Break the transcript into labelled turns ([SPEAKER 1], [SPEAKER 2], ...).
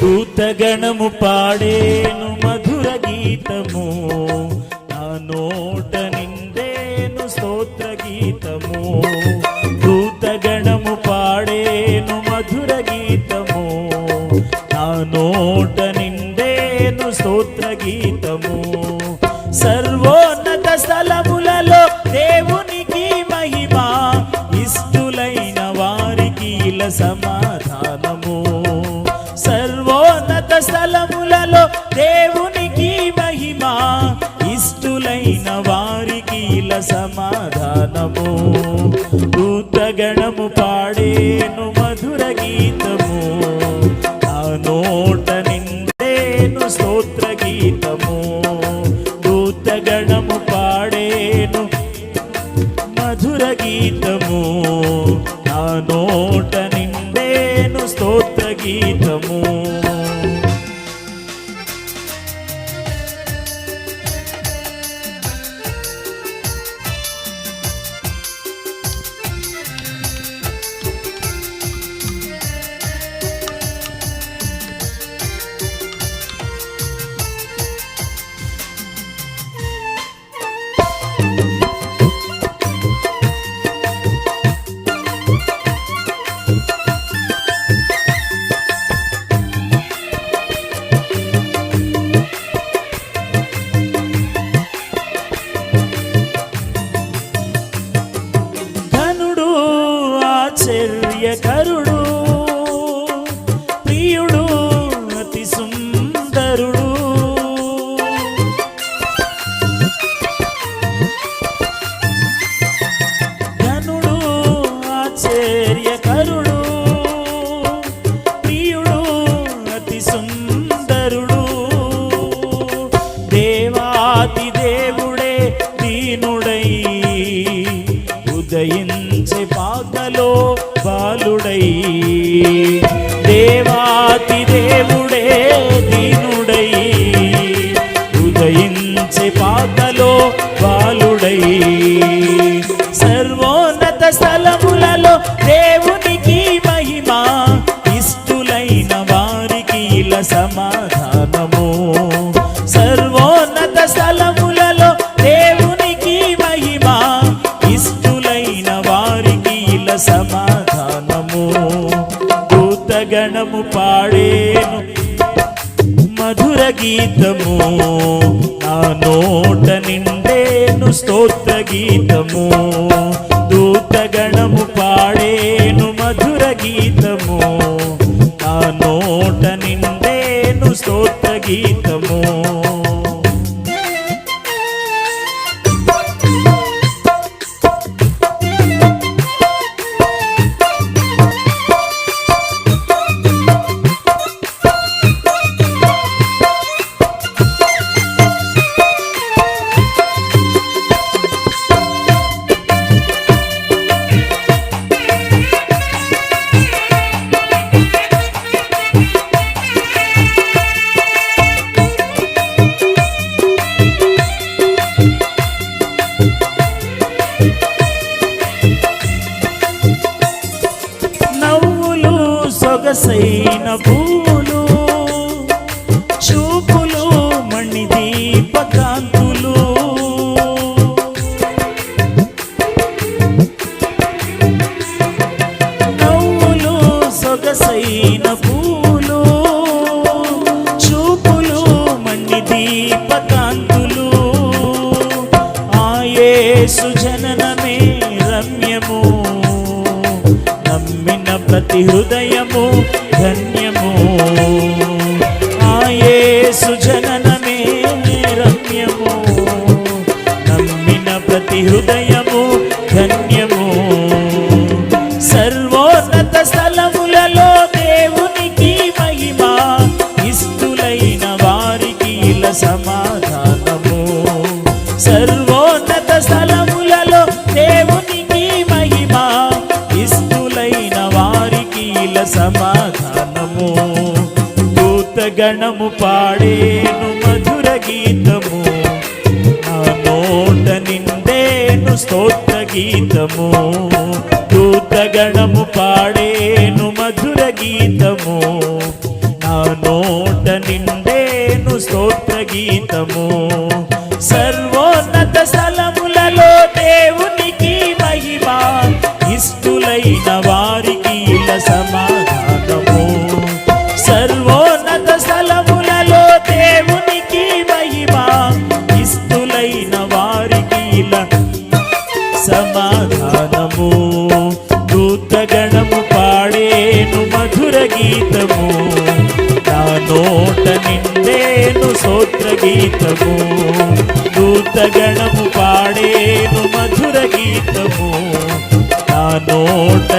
[SPEAKER 1] దూతగణము పాడేను మధుర గీతము. నా నోట నిండేను స్తోత్ర గీతము. దూతగణము పాడేను మధుర గీతము. నా నోట నిండేను స్తోత్ర గీతము. సర్వోన్నత స్థలములలో దేవునికి మహిమ ఇష్టులైన వారికి ఇలా సమాధానము. స్థలములలో దేవునికి మహిమ ఇష్టులైన వారికి ఇల సమాధానము. దూతగణము పాడేను మధుర గీతము ఆ నోట నిందేను స్తోత్ర గీతము. దూతగణము పాడేను మధుర గీతము ఆ నోట నిండేను స్తోత్ర గీతము. ser y தேவ గీతము. నా నోట నిండేను స్తోత్ర గీతము. దూతగణము పాడేను మధుర గీతము. నా నోట నిండేను స్తోత్ర గీతము. సొగసైన పూలు చూపులు మణి దీపకాంతులు నవ్వులు సొగసైన పూలు చూపులు మణి దీపకాంతులు ఆయే సుజననమే రమ్యము నమ్మిన ప్రతి హృదయము ధన్యము. ఆయే సుజననమే రమ్యము నమ్మిన ప్రతి హృదయము ధన్యము. గణము పాడేను మధుర గీతము. నా నోట నిండేను స్తోత్ర గీతము. దూత గణము పాడేను స్తోత్ర గీతము దూతగణము పాడేను మధుర గీతము నా నోట